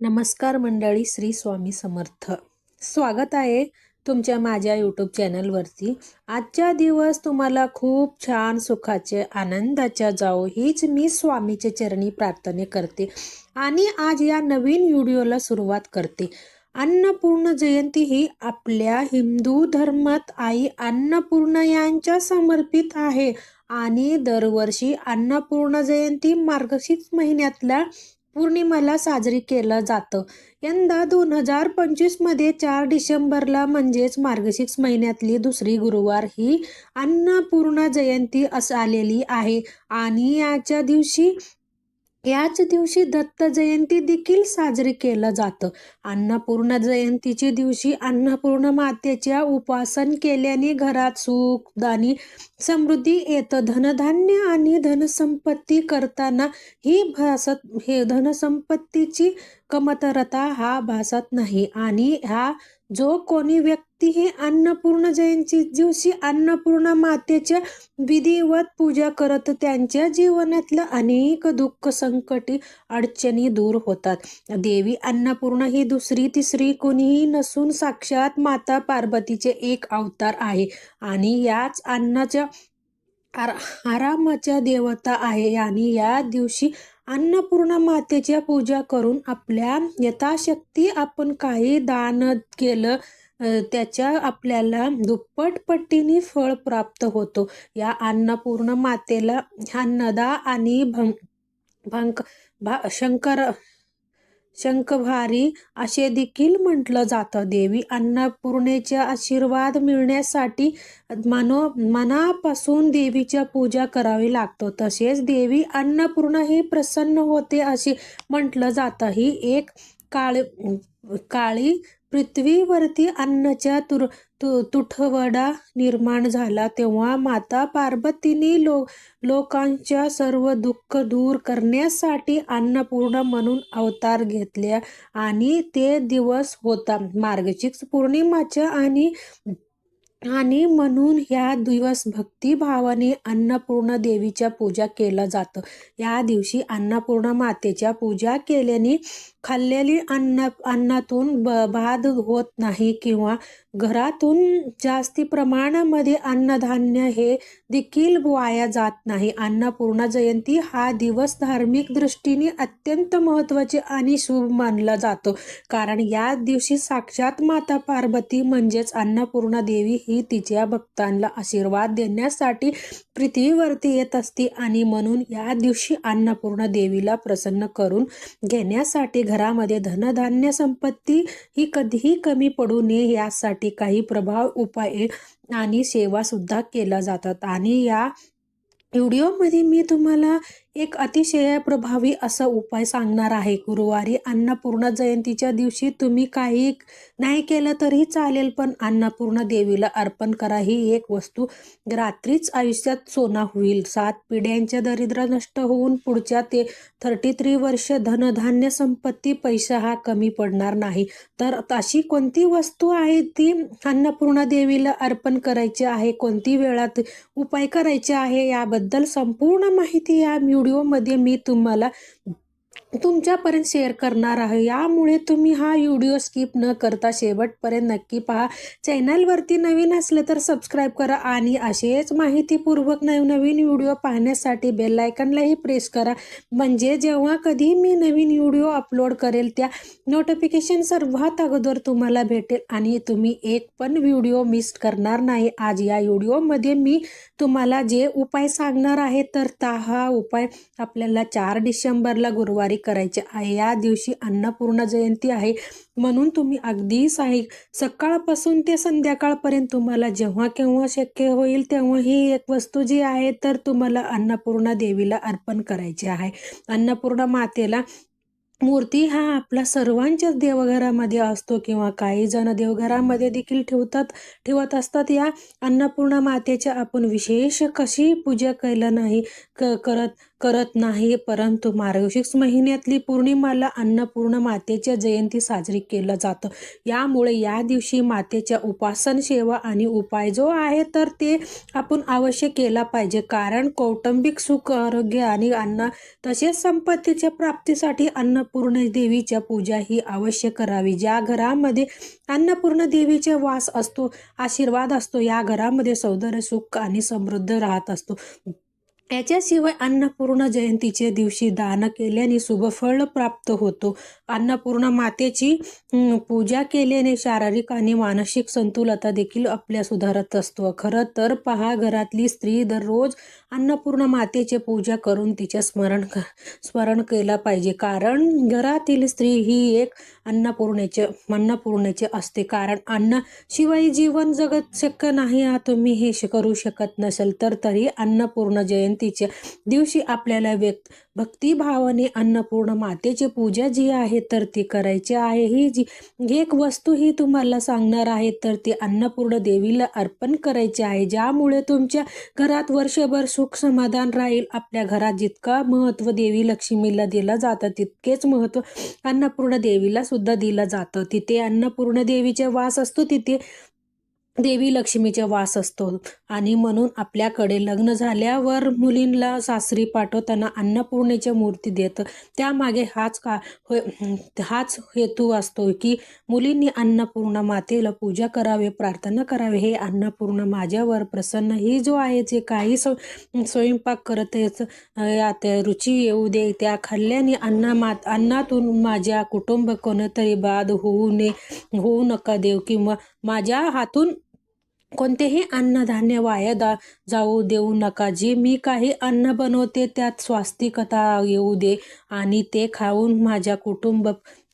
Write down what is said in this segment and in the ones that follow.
नमस्कार मंडळी श्री स्वामी समर्थ. स्वागत आहे तुमच्या माझ्या यूट्यूब चॅनलवरती. आजच्या दिवस तुम्हाला खूप छान सुखाचे आनंदाच्या जाओ हीच मी स्वामीचे चरणी प्रार्थने करते आणि आज या नवीन व्हिडिओला सुरुवात करते. अन्नपूर्ण जयंती ही आपल्या हिंदू धर्मात आई अन्नपूर्ण यांच्या समर्पित आहे आणि दरवर्षी अन्नपूर्ण जयंती मार्गशीर्ष महिन्यातल्या पौर्णिमेला साजरी केलं जातं. यंदा दोन हजार पंचवीसमध्ये चार डिसेंबरला म्हणजेच मार्गशीर्ष महिन्यातली दुसरी गुरुवार ही अन्नपूर्णा जयंती असं आलेली आहे. आणि याच्या दिवशी याच दिवशी दत्त जयंती देखील साजरी केलं जातं. अन्नपूर्ण जयंतीच्या दिवशी अन्नपूर्ण मातेच्या उपासन केल्याने घरात सुख आणि समृद्धी येतं. धनधान्य आणि धनसंपत्ती करताना ही भासत हे धनसंपत्तीची कमतरता हा भासत नाही. आणि हा जो कोणी व्यक्ती ही अन्नपूर्ण जयंती दिवशी अन्नपूर्ण मातेच्या विधिवत पूजा करत त्यांच्या जीवनातलं अनेक दुःख संकटी अडचणी दूर होतात. देवी अन्नपूर्ण ही दुसरी तिसरी कोणीही नसून साक्षात माता पार्वतीचे एक अवतार आहे. आणि याच अन्नाच्या आरामाच्या देवता आहे. आणि या दिवशी अन्नपूर्णा मातेच्या पूजा करून आपल्या यथाशक्ती आपण काही दान केलं त्याच्या आपल्याला दुप्पट पट्टीने फळ प्राप्त होतो. या अन्नपूर्ण मातेला अन्नदा आणि भं भंक भा शंकर शंखभारी असे देखील म्हटलं जातं. देवी अन्नपूर्णेचे आशीर्वाद मिळण्यासाठी मनो मनापासून देवीच्या पूजा करावी लागतो. तसेच देवी अन्नपूर्ण ही प्रसन्न होते असे म्हटलं जातं. ही एक काळ काळी पृथ्वीवरती अन्नाच्या तुर तु तुठवडा निर्माण झाला तेव्हा माता पार्वतीने लो लोकांच्या सर्व दुःख दूर करण्यासाठी अन्नपूर्ण म्हणून अवतार घेतल्या आणि ते दिवस होता. मार्गशीर्ष पौर्णिमाच्या आणि आणि म्हणून ह्या दिवस भक्तिभावाने अन्नपूर्ण देवीच्या पूजा केलं जातं. या दिवशी अन्नपूर्ण मातेच्या पूजा केल्याने खाल्लेली अन्न अन्नातून ब बाद होत नाही किंवा घरातून जास्ती प्रमाणामध्ये अन्नधान्य हे देखील वाया जात नाही. अन्नपूर्णा जयंती हा दिवस धार्मिक दृष्टीने अत्यंत महत्त्वाचे आणि शुभ मानला जातो. कारण या दिवशी साक्षात माता पार्वती म्हणजेच अन्नपूर्णा देवी ही तिच्या भक्तांना आशीर्वाद देण्यासाठी पृथ्वीवरती येत असते आणि म्हणून या दिवशी अन्नपूर्णा देवीला प्रसन्न करून घेण्यासाठी घरामध्ये धनधान्य संपत्ती ही कधीही कमी पडू नये यासाठी काही प्रभाव उपाय आणि सेवा सुद्धा केल्या जातात. आणि या व्हिडिओमध्ये मी तुम्हाला एक अतिशय प्रभावी असा उपाय सांगणार आहे. गुरुवारी अन्नपूर्ण जयंतीच्या दिवशी तुम्ही काही नाही केलं तरी चालेल पण अन्नपूर्ण देवीला अर्पण करा. ही एक वस्तू रात्रीच आयुष्यात सोना होईल. सात पिढ्यांच्या दरिद्र नष्ट होऊन पुढच्या ते थर्टी थ्री वर्ष धनधान्य संपत्ती पैसा हा कमी पडणार नाही. तर अशी कोणती वस्तू आहे ती अन्नपूर्ण देवीला अर्पण करायची आहे? कोणती वेळात उपाय करायचे आहे? याबद्दल संपूर्ण माहिती या व्हिडिओ व्हिडिओमध्ये मी तुम्हाला तुमच्यापर्यंत शेअर करणार आहे. यामुळे तुम्ही हा व्हिडिओ स्किप न करता शेवटपर्यंत नक्की पहा. चॅनलवरती नवीन असले तर सबस्क्राईब करा आणि असेच माहितीपूर्वक नवनवीन व्हिडिओ पाहण्यासाठी बेलायकनलाही प्रेस करा. म्हणजे जेव्हा कधी मी नवीन व्हिडिओ अपलोड करेल त्या नोटिफिकेशन सर्वात अगोदर तुम्हाला भेटेल आणि तुम्ही एक पण व्हिडिओ मिस करणार नाही. आज या व्हिडिओमध्ये मी तुम्हाला जे उपाय सांगणार आहे तर हा उपाय आपल्याला चार डिसेंबरला गुरुवारी करायचे आहे. या दिवशी अन्नपूर्णा जयंती आहे. म्हणून तुम्ही अगदी साई सकाळपासून ते संध्याकाळपर्यंत तुम्हाला जेव्हा केव्हा शक्य होईल तेव्हा ही एक वस्तू जी आहे तर तुम्हाला अन्नपूर्णा देवीला अर्पण करायची आहे. अन्नपूर्णा मातेला मूर्ती हा आपला सर्वांच्याच देवघरामध्ये असतो किंवा काही जण देवघरामध्ये देखील ठेवतात ठेवत असतात. या अन्नपूर्णा मातेच्या आपण विशेष कशी पूजा केलं नाही क करत करत नाही परंतु मार्गशीर्ष महिन्यातली पौर्णिमाला अन्नपूर्ण मातेच्या जयंती साजरी केलं जातं. यामुळे या दिवशी मातेच्या उपासन सेवा आणि उपाय जो आहे तर ते आपण अवश्य केला पाहिजे. कारण कौटुंबिक सुख आरोग्य आणि अन्न तसेच संपत्तीच्या प्राप्तीसाठी अन्न अन्नपूर्ण देवीच्या पूजा ही अवश्य करावी. ज्या घरामध्ये अन्नपूर्ण देवीचे वास असतो आशीर्वाद असतो या घरामध्ये सौंदर्य सुख आणि समृद्ध राहत असतो. याच्याशिवाय अन्नपूर्ण जयंतीच्या दिवशी दान केल्याने शुभफळ प्राप्त होतो. अन्नपूर्ण मातेची पूजा केल्याने शारीरिक आणि मानसिक संतुलता देखील आपल्या सुधारत असतो. खरं तर पहा घरातली स्त्री दररोज अन्नपूर्ण मातेचे पूजा करून तिचे स्मरण स्मरण केलं पाहिजे. कारण घरातील स्त्री ही एक अन्नपूर्णेचे अन्नपूर्णेचे असते. कारण अन्न शिवाय जीवन जगत शक्य नाही. हा तुम्ही हे श- करू शकत नसेल तर तरी अन्नपूर्ण जयंती जयंतीच्या दिवशी आपल्याला व्यक्त भक्तिभावाने अन्नपूर्ण मातेची पूजा जी आहे तर ती करायची आहे. ही जी एक वस्तू ही तुम्हाला सांगणार आहे तर ती अन्नपूर्ण देवीला अर्पण करायची आहे. ज्यामुळे तुमच्या घरात वर्षभर सुख समाधान राहील. आपल्या घरात जितका महत्त्व देवी लक्ष्मीला दिलं जातं तितकेच महत्त्व अन्नपूर्ण देवीला सुद्धा दिलं जातं. तिथे अन्नपूर्ण देवीचे वास असतो तिथे देवी लक्ष्मीचे वास असतो. आणि म्हणून आपल्याकडे लग्न झाल्यावर मुलींना सासरी पाठवताना अन्नपूर्णेच्या मूर्ती देतं. त्यामागे हाच का होय हाच हेतू असतो की मुलींनी अन्नपूर्ण मातेला पूजा करावे प्रार्थना करावे. हे अन्नपूर्ण माझ्यावर प्रसन्न. ही जो आहे जे काही स्व स्वयंपाक करत आहेच, रुची येऊ दे. त्या खाल्ल्याने अन्ना मात अन्नातून माझ्या कुटुंब कोणतरी बाद होऊ नये होऊ नका देव किंवा माझ्या हातून कोणतेही अन्नधान्य वाया दा जाऊ देऊ नका. जे मी काही अन्न बनवते त्यात स्वास्तिकता येऊ दे आणि ते खाऊन माझ्या कुटुंब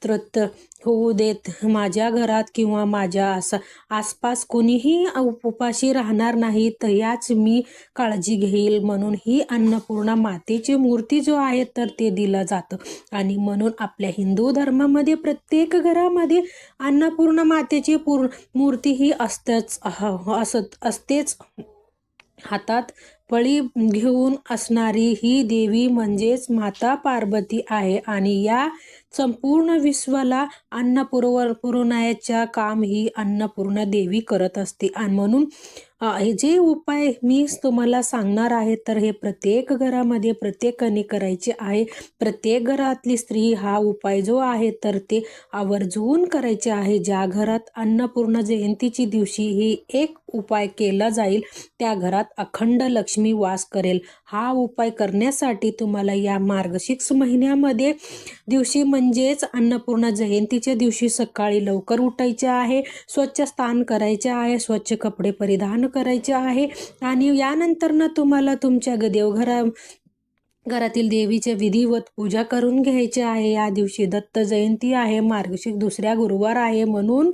तृप्त होऊ देत. माझ्या घरात किंवा माझ्या आस आसपास कोणीही उपाशी राहणार नाही तर याच मी काळजी घेईल म्हणून ही अन्नपूर्णा मातेची मूर्ती जो आहे तर ते दिलं जातं. आणि म्हणून आपल्या हिंदू धर्मामध्ये प्रत्येक घरामध्ये अन्नपूर्ण मातेची पूर्ण मूर्ती ही असतेच असत असतेच. हातात पळी घेऊन असणारी ही देवी म्हणजेच माता पार्वती आहे. आणि या संपूर्ण विश्वाला अन्न पुरव पुरवण्याच्या काम ही अन्नपूर्णा देवी करत असते. आणि म्हणून हे जे उपाय मी तुम्हाला सांगणार आहे तर हे प्रत्येक घरामध्ये प्रत्येकाने करायचे आहे. प्रत्येक घरातली स्त्री हा उपाय जो आहे तर ते आवर्जून करायचे आहे. ज्या घरात अन्नपूर्ण जयंतीची दिवशी ही एक उपाय केला जाईल त्या घरात अखंड लक्ष्मी वास करेल. हा उपाय करण्यासाठी तुम्हाला या मार्गशीर्ष महिन्यामध्ये दिवशी म्हणजेच अन्नपूर्णा जयंतीच्या दिवशी सकाळी लवकर उठायचे आहे स्वच्छ स्थान करायचे आहे स्वच्छ कपडे परिधान करायचे आहे आणि यानंतरनं तुम्हाला तुमच्या ग- देवघरा घरातील देवीचे विधिवत पूजा करून घ्यायचे आहे. या दिवशी दत्त जयंती आहे मार्गशीर्ष दुसऱ्या गुरुवार आहे म्हणून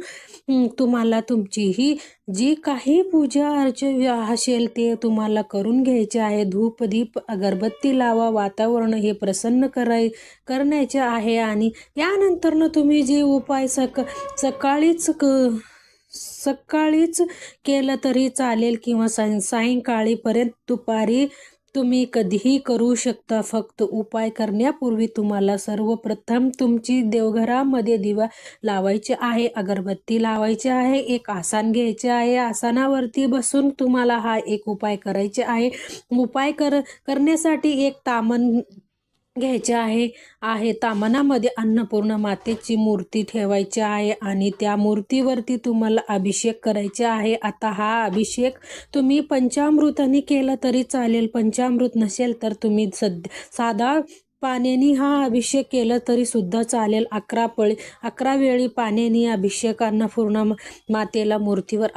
तुम्हाला तुमची ही जी काही पूजा अर्च असेल ते तुम्हाला करून घ्यायचे आहे. धूप दीप अगरबत्ती लावा वातावरण हे प्रसन्न कराय करण्याचे आहे आणि यानंतरनं तुम्ही जे उपाय सक सकाळीच क सकाळीच केलं तरी चालेल किंवा सायं सायंकाळीपर्यंत दुपारी तुम्ही कधीही करू शकता फक्त उपाय करण्यापूर्वी तुम्हाला सर्वप्रथम तुमची देवघरामध्ये दिवा लावायचे आहे अगरबत्ती लावायची आहे एक आसन घ्यायचे आहे आसनावरती बसून तुम्हाला हा एक उपाय करायचे आहे. उपाय कर करण्यासाठी एक तामन घ्यायचे आहे आहे. तामनामध्ये अन्नपूर्ण मातेची मूर्ती ठेवायची आहे आणि त्या मूर्तीवरती तुम्हाला अभिषेक करायचे आहे. आता हा अभिषेक तुम्ही पंचामृताने केला तरी चालेल. पंचामृत नसेल तर तुम्ही सध्या साधा पाण्याने हा अभिषेक केला तरी सुद्धा चालेल. अकरा पळी अकरा वेळी पाण्याने अभिषेकांना पूर्ण म- मातेला मूर्तीवर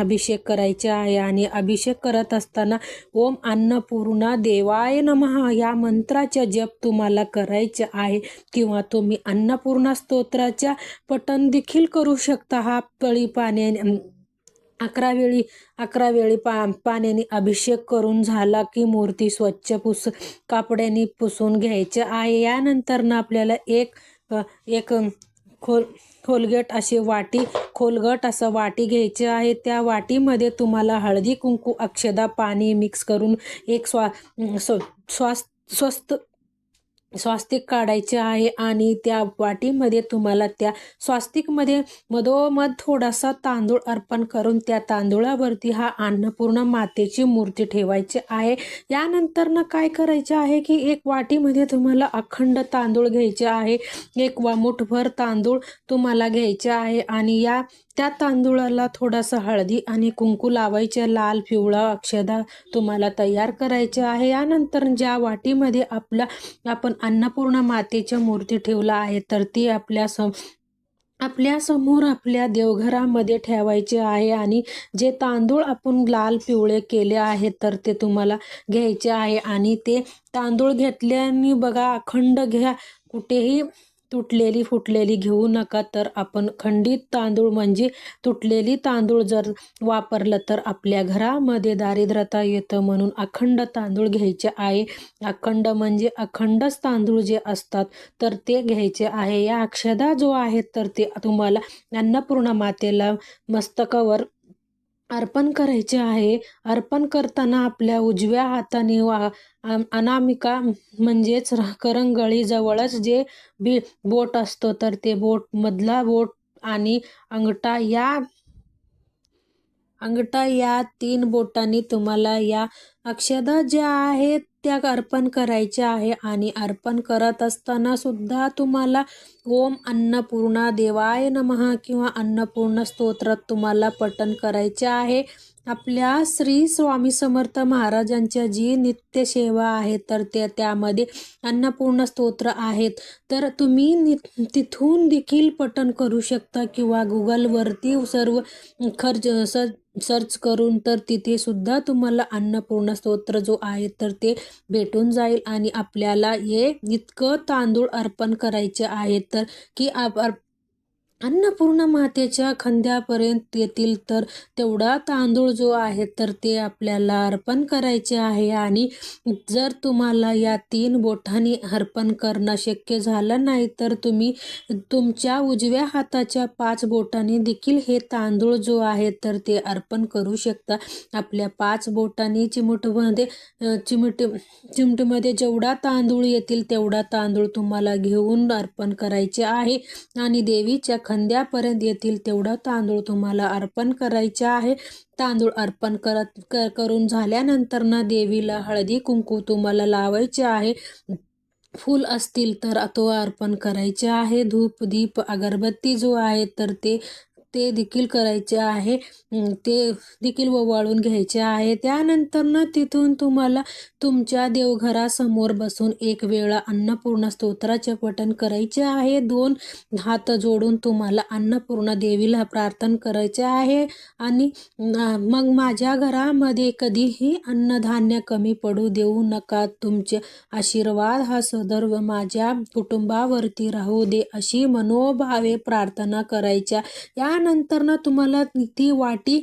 अभिषेक करायचे आहे आणि अभिषेक करत असताना ओम अन्नपूर्णा देवाय नमः या मंत्राचा जप तुम्हाला करायचे आहे किंवा तुम्ही अन्नपूर्णा स्तोत्राच्या पठण देखील करू शकता. हा पळी पाण्याने अकरा वेळी अकरा वेळी पा पाण्याने अभिषेक करून झाला की मूर्ती स्वच्छ पुस कापड्याने पुसून घ्यायचे आहे. यानंतरनं आपल्याला एक एक खोल खोलगट अशी वाटी खोलगट असं वाटी घ्यायची आहे. त्या वाटीमध्ये तुम्हाला हळदी कुंकू अक्षदा पाणी मिक्स करून एक स्वा स्व स्वास स्वस्त स्वास्तिक काढायचे आहे आणि त्या वाटीमध्ये तुम्हाला त्या स्वास्तिकमध्ये मधोमध थोडासा तांदूळ अर्पण करून त्या तांदूळावरती हा अन्नपूर्ण मातेची मूर्ती ठेवायची आहे. यानंतर ना काय करायचे आहे की एक वाटीमध्ये तुम्हाला अखंड तांदूळ घ्यायचे आहे. एक वा मुठभर तांदूळ तुम्हाला घ्यायचे आहे आणि या त्या तांदूळाला थोडासा हळदी आणि कुंकू लावायचे लाल पिवळा अक्षदा तुम्हाला तयार करायचे आहे. यानंतर ज्या वाटीमध्ये आपला आपण अन्नपूर्णा मातेच्या मूर्ती ठेवला आहे तर ती आपल्या सम आपल्यासमोर आपल्या देवघरामध्ये ठेवायचे आहे आणि जे तांदूळ आपण लाल पिवळे केले आहेत तर ते तुम्हाला घ्यायचे आहे. आणि ते तांदूळ घेतल्याने बघा अखंड घ्या. कुठेही तुटलेली फुटलेली घेऊ नका. तर आपण खंडित तांदूळ म्हणजे तुटलेली तांदूळ जर वापरलं तर आपल्या घरामध्ये दारिद्र्यता येतं म्हणून अखंड तांदूळ घ्यायचे आहे. अखंड म्हणजे अखंडच तांदूळ जे असतात तर ते घ्यायचे आहे. या अक्षदा जो आहे तर ते तुम्हाला अन्नपूर्णा मातेला मस्तकावर अर्पण करायचे आहे. अर्पण करताना आपल्या उजव्या हाताने वा अनामिका म्हणजेच करंगळीजवळच जे बी बोट असतो तर ते बोट मधला बोट आणि अंगठा या अंगठा या तीन बोटांनी तुम्हाला या अक्षदा ज्या आहेत त्या अर्पण करायच्या आहे आणि अर्पण करत असताना सुद्धा तुम्हाला ओम अन्नपूर्णा देवाय नमः किंवा अन्नपूर्ण स्तोत्रात तुम्हाला पठण करायचे आहे. आपल्या श्री स्वामी समर्थ महाराजांच्या जी नित्य सेवा आहे तर ते त्यामध्ये अन्नपूर्ण स्तोत्र आहेत. तर तुम्ही नि तिथून देखील पठण करू शकता किंवा गुगलवरती सर्व खर्च स सर्च करून तर तिथे सुद्धा तुम्हाला अन्नपूर्ण स्तोत्र जो आहे तर ते भेटून जाईल. आणि आपल्याला हे इतकं तांदूळ अर्पण करायचे आहेत तर की आप अन्नपूर्णा मातेच्या खांद्यापर्यंत येतील तर तेवढा तांदूळ जो आहे तर ते आपल्याला अर्पण करायचे आहे. आणि जर तुम्हाला या तीन बोटांनी अर्पण करणं शक्य झालं नाही तर तुम्ही तुमच्या उजव्या हाताच्या पाच बोटांनी देखील हे तांदूळ जो आहे तर ते अर्पण करू शकता. आपल्या पाच बोटांनी चिमटमध्ये चिमट चिमटीमध्ये जेवढा तांदूळ येतील तेवढा तांदूळ तुम्हाला घेऊन अर्पण करायचे आहे. आणि देवीच्या खांद्यापर्यंत येतील तेवढा तांदूळ तुम्हाला अर्पण करायचे आहे. तांदूळ अर्पण करत कर करून झाल्यानंतर ना देवीला हळदी कुंकू तुम्हाला लावायचे आहे. फूल असतील तर तो अर्पण करायचे आहे. धूप दीप अगरबत्ती जो आहे तर ते ते देखील करायचे आहे. ते देखील ओवाळून घ्यायचे आहे. त्यानंतर ना तिथून तुम्हाला तुमच्या देवघरासमोर बसून एक वेळा अन्नपूर्णा स्तोत्राचे पठण करायचे आहे. दोन हात जोडून तुम्हाला अन्नपूर्णा देवीला प्रार्थना करायचे आहे. आणि मग माझ्या घरामध्ये कधीही अन्नधान्य कमी पडू देऊ नका. तुमचे आशीर्वाद हा सदर्व माझ्या कुटुंबावरती राहू दे अशी मनोभावे प्रार्थना करायच्या. या त्यानंतर ना तुम्हाला ती वाटी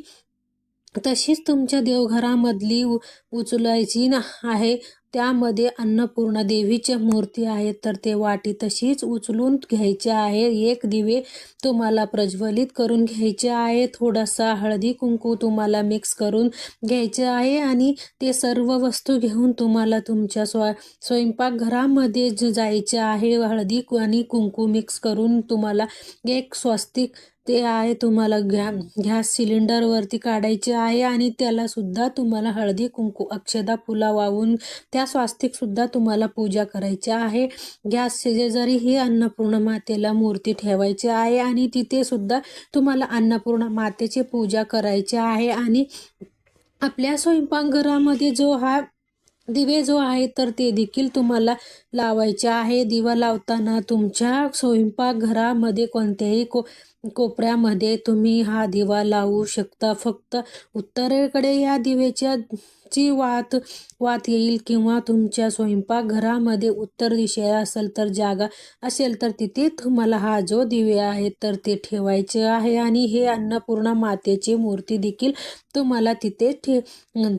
तशीच तुमच्या देवघरामधली उचलायची ना आहे. त्यामध्ये अन्नपूर्णा देवीच्या मूर्ती आहेत तर ते वाटी तशीच उचलून घ्यायचे आहे. एक दिवे तुम्हाला प्रज्वलित करून घ्यायचे आहे. थोडासा हळदी कुंकू तुम्हाला मिक्स करून घ्यायचे आहे आणि ते सर्व वस्तू घेऊन तुम्हाला तुमच्या स्व स्वयंपाकघरामध्ये ज जायचे आहे. हळदी आणि कुंकू मिक्स करून तुम्हाला एक स्वस्तिक ते आहे. तुम्हाला गॅ गॅस सिलेंडरवरती काढायचे आहे आणि त्याला सुद्धा तुम्हाला हळदी कुंकू अक्षदा फुला वाहून त्या स्वास्तिक सुद्धा तुम्हाला पूजा करायची आहे. गॅस शेजारी ही अन्नपूर्णा मातेला मूर्ती ठेवायची आहे आणि तिथे सुद्धा तुम्हाला अन्नपूर्णा मातेची पूजा करायची आहे. आणि आपल्या स्वयंपाकघरामध्ये जो हा दिवे जो आहे तर ते देखील तुम्हाला लावायचे आहे. दिवा लावताना तुमच्या स्वयंपाकघरामध्ये कोणत्याही को कोपऱ्यामध्ये तुम्ही हा दिवा लावू शकता. फक्त उत्तरेकडे या दिवेच्या ची वात वात येईल किंवा तुमच्या स्वयंपाकघरामध्ये उत्तर दिशेला असेल तर जागा असेल तर तिथे तुम्हाला हा जो दिवे आहे तर ते ठेवायचे आहे आणि हे अन्नपूर्णा मातेची मूर्ती देखील तुम्हाला तिथे ठे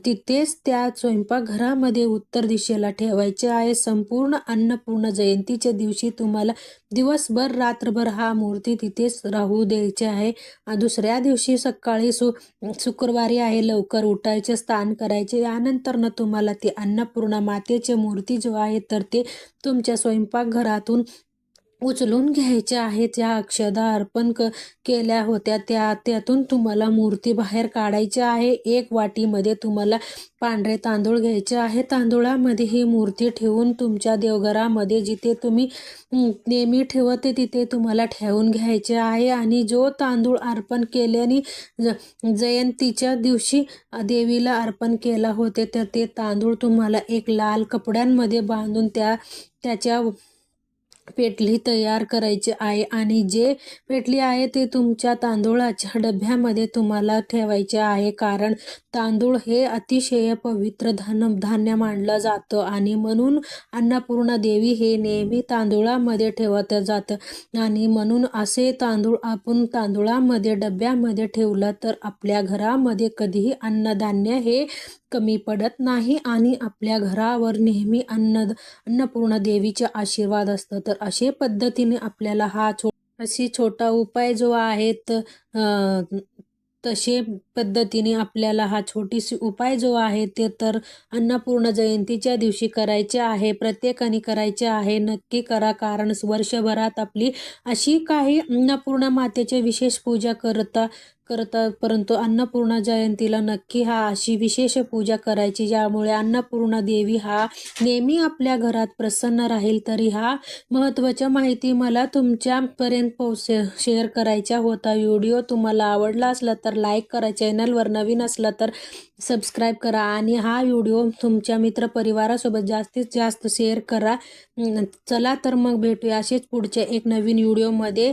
तिथेच त्या स्वयंपाकघरामध्ये उत्तर दिशेला ठेवायचे आहे. संपूर्ण अन्नपूर्ण जयंतीच्या दिवशी तुम्हाला दिवसभर रात्रभर हा मूर्ती तिथेच राहू द्यायचे आहे. दुसऱ्या दिवशी सकाळी सु शुक्रवारी आहे लवकर उठायचे स्नान करायचे. यानंतरनं ना तुम्हाला ते अन्नपूर्णा मातेची मूर्ती जो आहे तर ते तुमच्या स्वयंपाकघरातून उचलून घ्यायच्या आहेत ज्या अक्षदा अर्पण क केल्या होत्या. त्या त्यातून तुम्हाला मूर्ती बाहेर काढायची आहे. एक वाटीमध्ये तुम्हाला पांढरे तांदूळ घ्यायचे आहे. तांदूळामध्ये ही मूर्ती ठेवून तुमच्या देवघरामध्ये जिथे तुम्ही नेहमी ठेवते तिथे तुम्हाला ठेवून घ्यायचे आहे. आणि जो तांदूळ अर्पण केल्याने ज- जयंतीच्या दिवशी देवीला अर्पण केला होते तर ते तांदूळ तुम्हाला एक लाल कपड्यांमध्ये बांधून त्या त्याच्या पेटली तयार करायची आहे आणि जे पेटली आहे ते तुमच्या तांदूळाच्या डब्यामध्ये तुम्हाला ठेवायचे आहे. कारण तांदूळ हे अतिशय पवित्र धान्य धान्य मानलं जातं आणि म्हणून अन्नपूर्णा देवी हे नेहमी तांदूळामध्ये ठेवत जातं. आणि म्हणून असे तांदूळ आपण तांदूळामध्ये डब्यामध्ये ठेवलं तर आपल्या घरामध्ये कधीही अन्नधान्य हे कमी पडत नाही आणि आपल्या घरावर नेहमी अन्न अन्नपूर्णा देवीचे आशीर्वाद असतं. तर अशा पद्धतीने आपल्याला हा छो अशी छोटा उपाय जो आहे त तसे पद्धतीने आपल्याला हा छोटीशी उपाय जो आहे ते तर अन्नपूर्ण जयंतीच्या दिवशी करायचे आहे प्रत्येकाने करायचे आहे. नक्की करा कारण वर्षभरात आपली अशी काही अन्नपूर्णा मातेचे विशेष पूजा करता करतात परंतु अन्नपूर्णा जयंतीला नक्की हा अशी विशेष पूजा करायची ज्यामुळे अन्नपूर्णा देवी हा नेहमी आपल्या घरात प्रसन्न राहील. तरी हा महत्त्वाच्या माहिती मला तुमच्यापर्यंत पोच शेअर करायचा होता. व्हिडिओ तुम्हाला आवडला असला तर लाईक करा. चॅनलवर नवीन असला तर सबस्क्राईब करा. आणि हा व्हिडिओ तुमच्या मित्रपरिवारासोबत जास्तीत जास्त शेअर करा. चला तर मग भेटूया असेच पुढच्या एक नवीन व्हिडिओमध्ये.